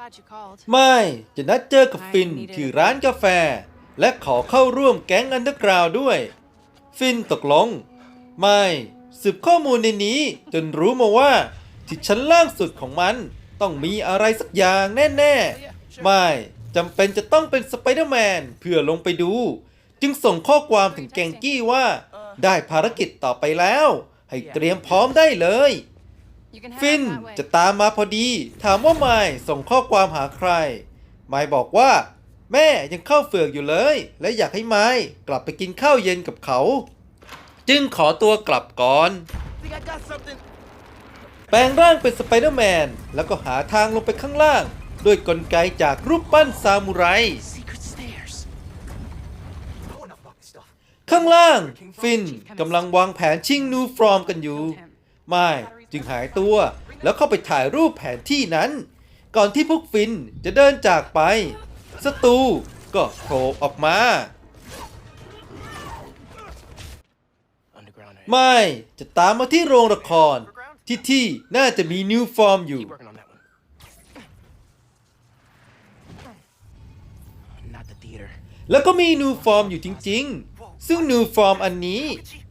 Glad you called. ไม่จะนัดเจอกับฟินที่ร้านกาแฟ และขอเข้าร่วมแก๊งอันเดอร์กราวด้วย ฟินตกลง ไม่สืบข้อมูลในนี้จนรู้มาว่า ที่ชั้นล่างสุดของมันต้องมีอะไรสักอย่างแน่ ๆ ไม่จำเป็นจะต้องเป็นสไปเดอร์แมนเพื่อลงไปดู จึงส่งข้อความถึงแกงกี้ว่า ได้ภารกิจต่อไปแล้ว ให้เตรียมพร้อมได้เลย You can ฟิน have it that way. จะตามมาพอดี ถามว่าไมค์ส่งข้อความหาใคร ไมค์บอกว่า แม่ยังเข้าเฟือกอยู่เลย และอยากให้ไมค์กลับไปกินข้าวเย็นกับเขา จึงขอตัวกลับก่อน Think I got something? แปลงร่างเป็นสไปเดอร์แมน แล้วก็หาทางลงไปข้างล่าง ด้วยกลไกจากรูปปั้นซามูไร Secret stairs. Oh, enough about this stuff. ข้างล่าง ฟินกำลังวางแผนชิงนูฟรอมกันอยู่ ไม่ จึงหายตัว แล้วเข้าไปถ่ายรูปแผนที่นั้น ก่อนที่พวกฟินจะเดินจากไปศัตรูก็โผล่ออกมา Underground. ไม่จะตามมาที่โรงละคร ที่ที่น่าจะมีนิวฟอร์มอยู่ Keep working on that one. Not the theater. แล้วก็มีนิวฟอร์มอยู่จริง ๆ ซึ่งนิวฟอร์มอันนี้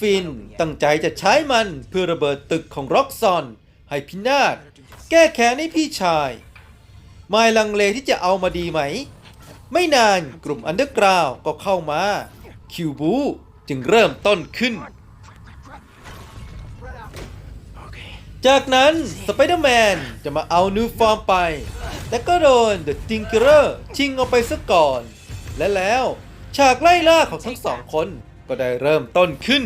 ฟินตั้งใจจะใช้มันเพื่อระเบิดตึกของร็อกซอน ให้พินาศ แก้แค้นให้พี่ชาย ไม่ลังเลที่จะเอามาดีไหม ไม่นานกลุ่มอันเดอร์กราวก็เข้ามา คิวบูจึงเริ่มต้นขึ้น จากนั้นสไปเดอร์แมนจะมาเอานิวฟอร์มไป แต่ก็โดนเดอะจิงเกอร์ชิงเอาไปซะก่อน และแล้วฉากไล่ล่าของทั้งสองคนก็ได้เริ่มต้นขึ้น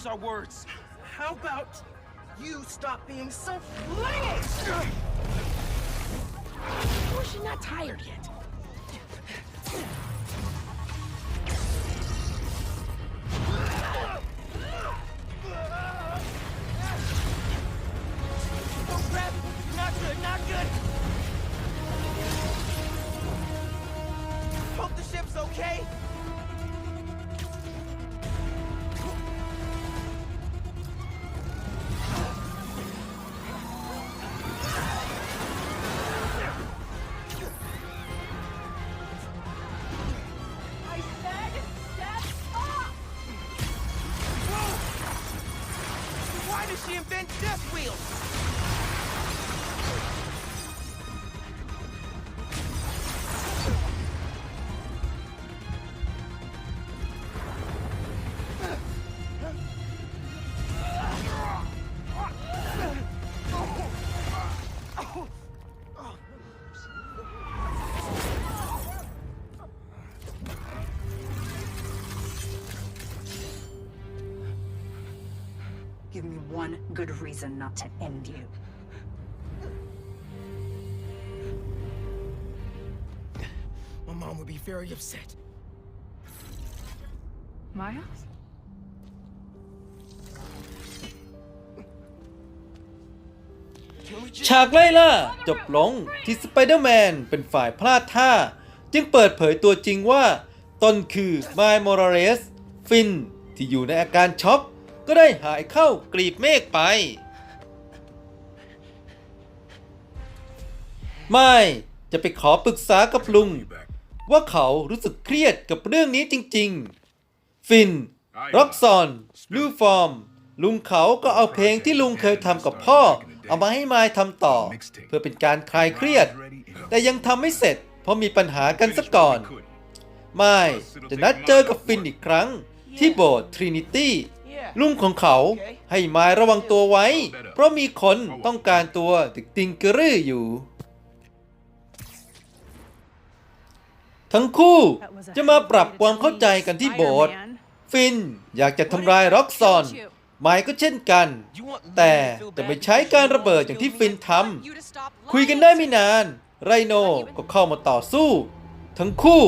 we use our words? How about you stop being so flingy? Of course, you're not tired yet. Don't grab it. Not good, not good. Hope the ship's okay. Give me one good reason not to end you. My mom would be very upset. Miles? ฉากไล่ล่าจบลงที่สไปเดอร์แมนเป็นฝ่ายพลาดท่า จึงเปิดเผยตัวจริงว่า ตนคือไมล์มอราเรส ฟินที่อยู่ในอาการช็อก ก็ได้หายเข้ากลีบเมฆไป ไม่จะไปขอปรึกษากับลุง ว่าเขารู้สึกเครียดกับเรื่องนี้จริง ๆ ฟิน ร็อกซอน ลูฟอร์ม ลุงเขาก็เอาเพลงที่ลุงเคยทำกับพ่อ เอามาให้มายทำต่อ เพื่อเป็นการคลายเครียด แต่ยังทำไม่เสร็จ เพราะมีปัญหากันซะก่อน ไม่จะนัดเจอกับฟินอีกครั้ง ที่โบสถ์ทรินิตี้ ลุงของเขาให้มายระวังตัวไว้ เพราะมีคนต้องการตัวติกติงเกอร์อยู่ ทั้งคู่จะมาปรับความเข้าใจกันที่โบสถ์ฟินอยากจะทำลายร็อกซอนไมค์ก็เช่นกัน You want แต่ me to feel จะ bad ไม่ because ใช้ you การ know ระเบิด what อย่าง you ที่ do ฟิน mean? ท You to stop ำคุยกันได้ไม่นาน ไรโนก็เข้ามาต่อสู้ ทั้งคู่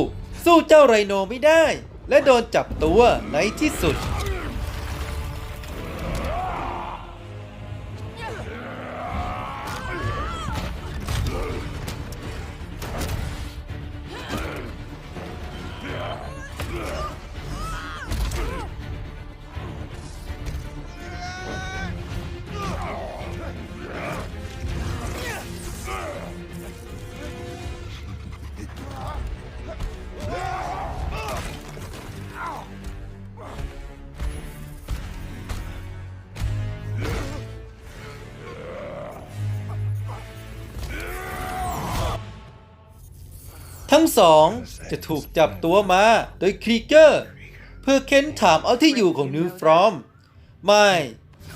สู้เจ้าไรโนไม่ได้ และโดนจับตัวในที่สุด ทั้งสองจะถูกจับตัวมาโดยครีเกอร์ เพื่อเค้นถามเอาที่อยู่ของนิวฟรอม ไม่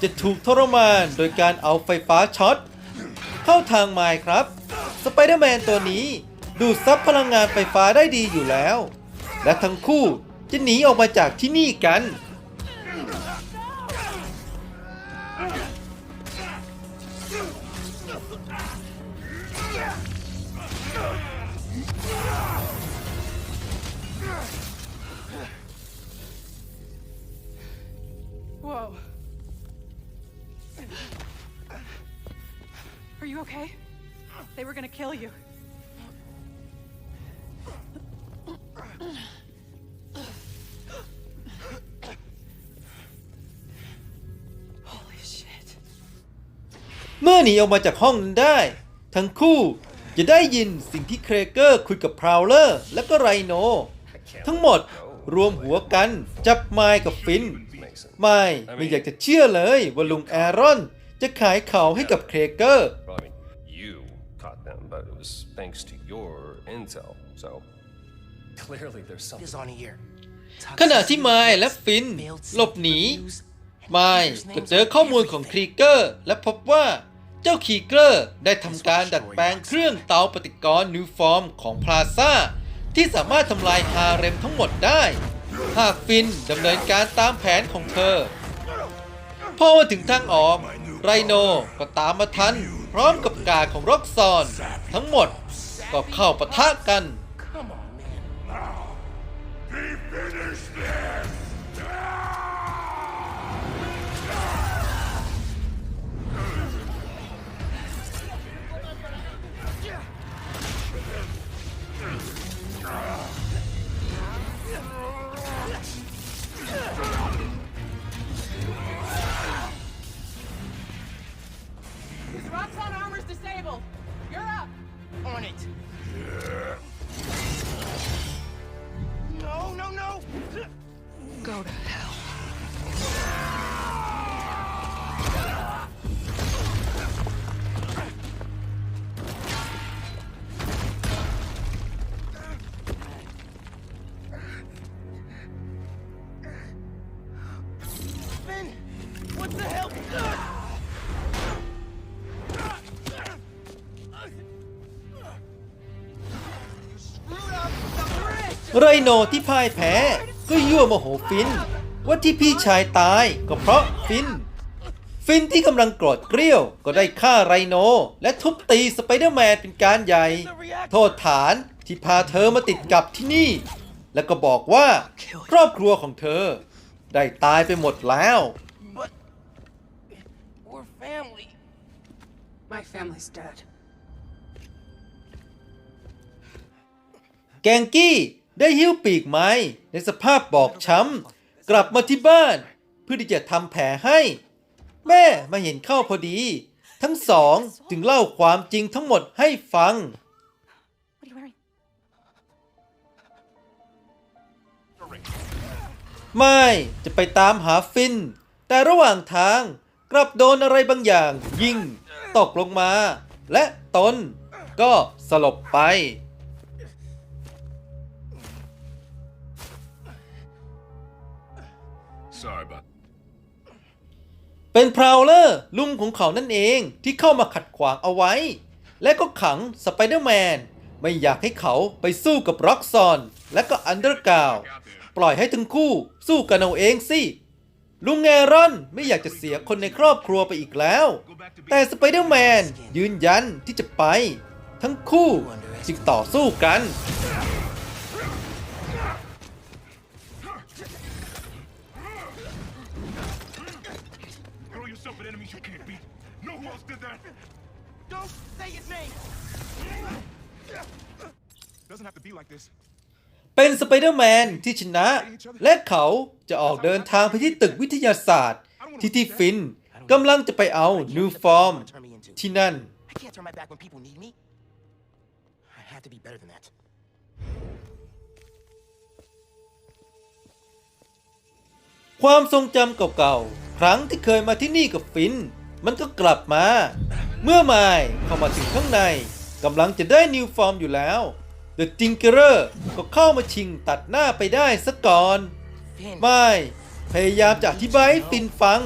จะถูกทรมานโดยการเอาไฟฟ้าช็อต เข้าทางไมค์ครับ สไปเดอร์แมนตัวนี้ดูดซับพลังงานไฟฟ้าได้ดีอยู่แล้ว และทั้งคู่จะหนีออกมาจากที่นี่กัน okay? They were gonna kill you. Holy shit. เมื่อหนีออกมาจากห้องนั้นได้ ทั้งคู่จะได้ยินสิ่งที่เครเกอร์คุยกับพราวเลอร์และก็ไรโน ทั้งหมดรวมหัวกันจับไมค์กับฟิน ไม่ไม่อยากจะเชื่อเลยว่าลุงแอรอนจะขายเขาให้กับเครเกอร์ but it was thanks to your intel. So clearly, there's Is something. on here. ขณะที่ไมค์และฟินหลบหนีไมค์ก็เจอข้อมูลของครีเกอร์และพบว่าเจ้าครีเกอร์ได้ทำการดัดแปลงเครื่องเตาปฏิกรณ์นิวฟอร์มของพลาซ่า ที่สามารถทำลายฮาเร็มทั้งหมดได้ หากฟินดำเนินการตามแผนของเธอพอมาถึงทางออกไรโนก็ตามมาทันพ ร้อมกับกาของร็อกซอน ทั้งหมดก็เข้าปะทะกัน On it. No, no, no. Go to hell. ไรโนที่พ่ายแพ้ก็ยั่วโมโหฟิน ว่าที่พี่ชายตายก็เพราะฟิน ฟินที่กำลังโกรธเกรี้ยวก็ได้ฆ่าไรโน และทุบตีสไปเดอร์แมนเป็นการใหญ่ โทษฐานที่พาเธอมาติดกับที่นี่ แล้วก็บอกว่าครอบครัวของเธอ ได้ตายไปหมดแล้ว But we're family. My family's dead. แกงกี้ ได้หิ้วปีกไม้ในสภาพบอบช้ำกลับมาที่บ้านเพื่อที่จะทำแผลให้ แม่มาเห็นเข้าพอดี ทั้งสองจึงเล่าความจริงทั้งหมดให้ฟัง ไม่จะไปตามหาฟิน แต่ระหว่างทางกลับโดนอะไรบางอย่างยิง ตกลงมา และตนก็สลบไป เป็นพราวเลอร์ลุงของเขานั่นเองที่เข้ามาขัดขวางเอาไว้ และก็ขังสไปเดอร์แมน ไม่อยากให้เขาไปสู้กับร็อกซอน และก็อันเดอร์กาวปล่อยให้ทั้งคู่สู้กันเอาเองสิ ลุงแอรอนไม่อยากจะเสียคนในครอบครัวไปอีกแล้ว แต่สไปเดอร์แมนยืนยันที่จะไป ทั้งคู่จึงต่อสู้กัน Know who else did that? Don't say his name! Doesn't have to be like this. เป็นสไปเดอร์แมนที่ชนะ และเขาจะออกเดินทางไปที่ตึกวิทยาศาสตร์ ที่ที่ฟินกำลังจะไปเอานิวฟอร์มที่นั่น I can't turn my back when people need me. I had to be better than that. ความทรงจำเก่าๆ ครั้งที่เคยมาที่นี่กับฟิน มันก็กลับมา เมื่อไมายเข้ามาถึงข้างในกำลังจะได้นิวฟอร์มอยู่แล้ว The Tinkerer ก็เข้ามาชิงตัดหน้าไปได้ซะก่อน Finn, ไม่พยายามจะอธิบายให้ฟินฟัง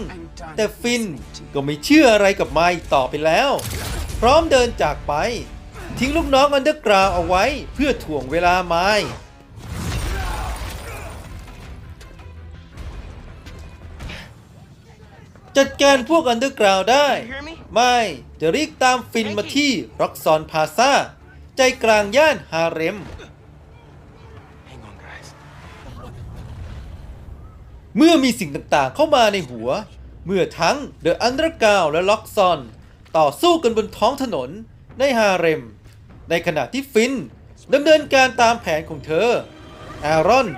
แต่ฟินก็ไม่เชื่ออะไรกับไมค์ต่อไปแล้ว พร้อมเดินจากไป ทิ้งลูกน้องอันเดอร์กราวเอาไว้เพื่อถ่วงเวลาไมค์ จัดการพวกอันเดอร์กราวได้ ไม่จะรีบตามฟินมาที่ร็อกซอนพาซาใจกลางย่านฮาเร็ม hang on, guys. เมื่อมีสิ่งต่างๆเข้ามาในหัว เมื่อทั้งเดอะอันเดอร์กาวและล็อกซอน ต่อสู้กันบนท้องถนนในฮาเร็ม ในขณะที่ฟินดำเนินการตามแผนของเธอ แอรอน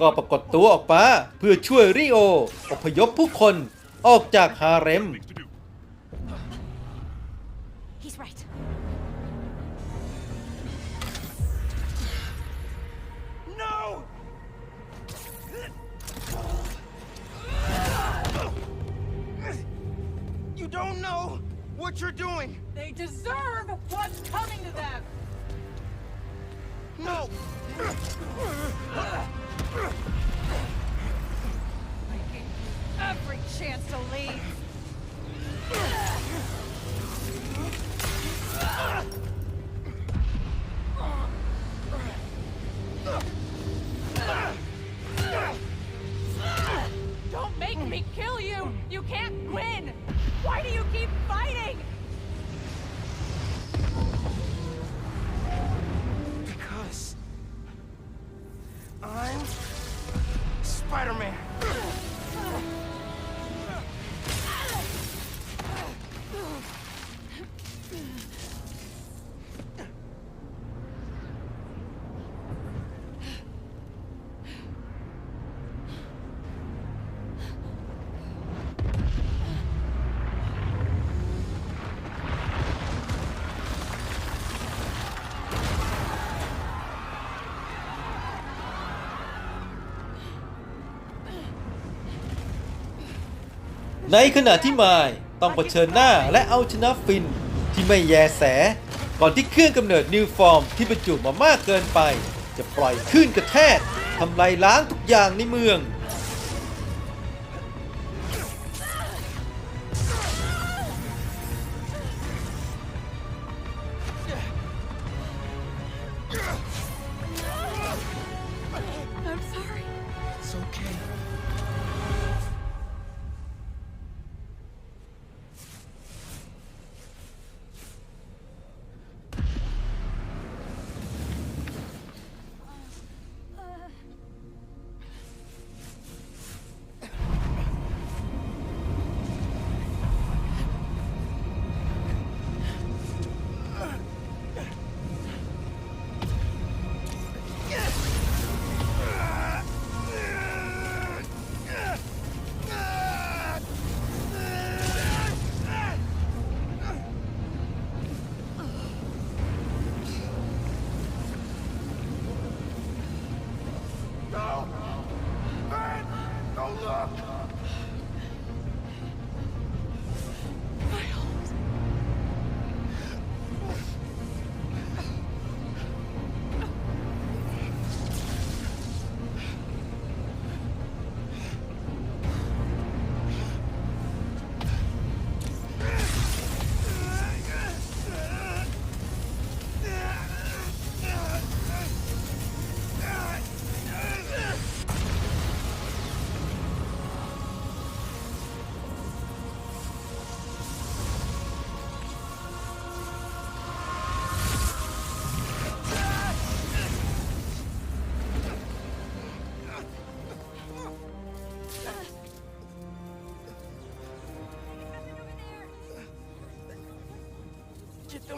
ก็ปรากฏตัวออกมาเพื่อช่วยริโออพยพผู้คน ออกจากฮาเร็ม Things to do. He's right. every chance to leave. ในขณะที่ไมายต้องเผชิญหน้าและเอาชนะฟินที่ไม่แยแส ก่อนที่เครื่องกำเนิดนิวฟอร์มที่บรรจุมามากเกินไป จะปล่อยคลื่นกระแทกทำลายล้างทุกอย่างในเมือง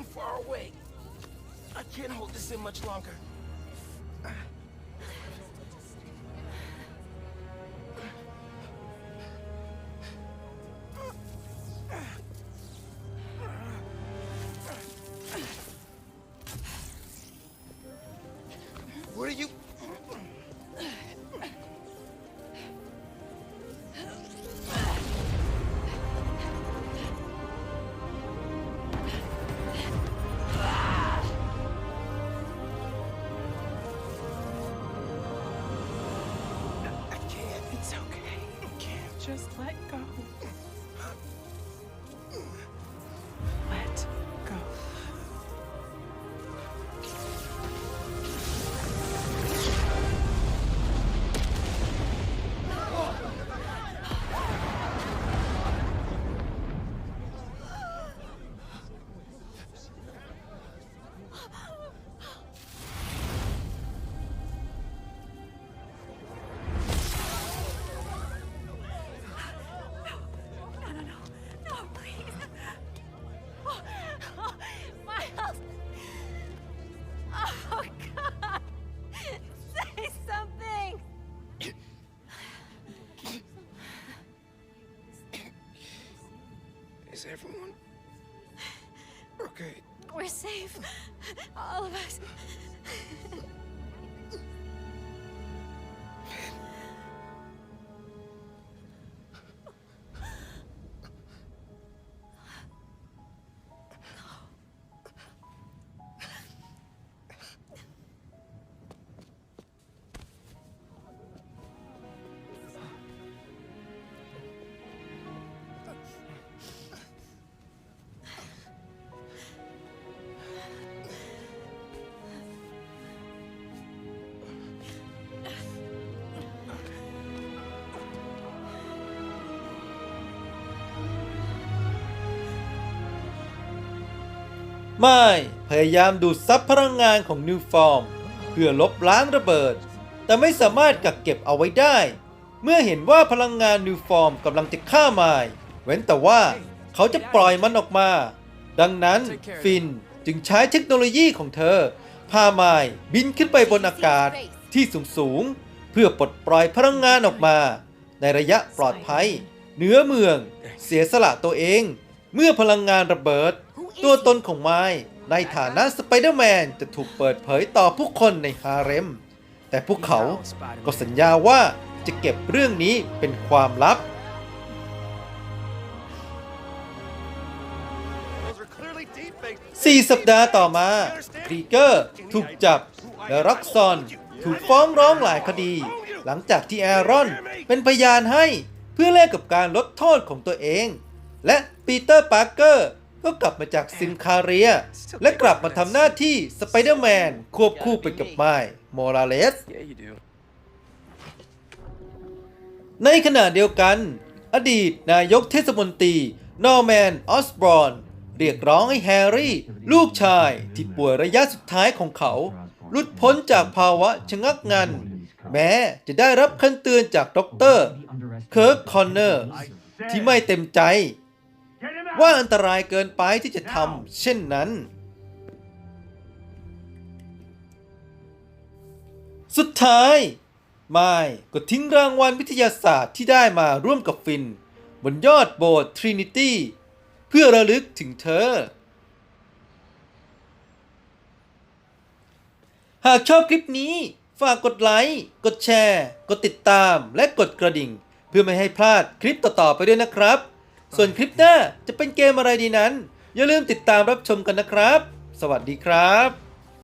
I'm far away. I can't hold this in much longer. Just let go. ไม่พยายามดูดซับพลังงานของนิวฟอร์มเพื่อลบล้างระเบิด แต่ไม่สามารถกักเก็บเอาไว้ได้ เมื่อเห็นว่าพลังงานนิวฟอร์มกำลังจะฆ่าไมายเว้นแต่ว่าเขาจะปล่อยมันออกมา ดังนั้นฟินจึงใช้เทคโนโลยีของเธอ พาไมายบินขึ้นไปบนอากาศที่สูงสูงเพื่อปลดปล่อยพลังงานออกมา ในระยะปลอดภัยเหนือเมือง เสียสละตัวเอง เมื่อพลังงานระเบิด ตัวตนของไมล์ในฐานะสไปเดอร์แมนจะถูกเปิดเผยต่อผู้คนในฮาเร็ม แต่พวกเขาก็สัญญาว่าจะเก็บเรื่องนี้เป็นความลับ Those are clearly deep fakes. 4สัปดาห์ต่อมาทรีเกอร์ถูกจับ และร็อกซอน ถูกฟ้องร้องหลายคดี หลังจากที่แอรอนเป็นพยานให้เพื่อแลกกับการลดโทษของตัวเอง และปีเตอร์ปาร์เกอร์ ก็กลับมาจากซินคาเรีย และกลับมาทำหน้าที่สไปเดอร์แมนควบคู่ไปกับไมล์โมราเลส Yeah, you do. ในขณะเดียวกัน อดีตนายกเทศมนตรีนอร์แมนออสบรอนเรียกร้องให้แฮร์รี่ ลูกชายที่ป่วยระยะสุดท้ายของเขา หลุดพ้นจากภาวะชะงักงัน แม้จะได้รับคำเตือนจากด็อกเตอร์เคิร์กคอนเนอร์ที่ไม่เต็มใจ ว่าอันตรายเกินไปที่จะทำเช่นนั้น สุดท้ายไมล์ก็ทิ้งรางวัลวิทยาศาสตร์ที่ได้มาร่วมกับฟิน บนยอดโบสถ์ทรินิตี้ เพื่อระลึกถึงเธอ หากชอบคลิปนี้ ฝากกดไลค์ กดแชร์ กดติดตามและกดกระดิ่ง เพื่อไม่ให้พลาดคลิปต่อ ๆ ไปด้วยนะครับ ส่วนคลิปหน้าจะเป็นเกมอะไรดีนั้น อย่าลืมติดตามรับชมกันนะครับ สวัสดีครับ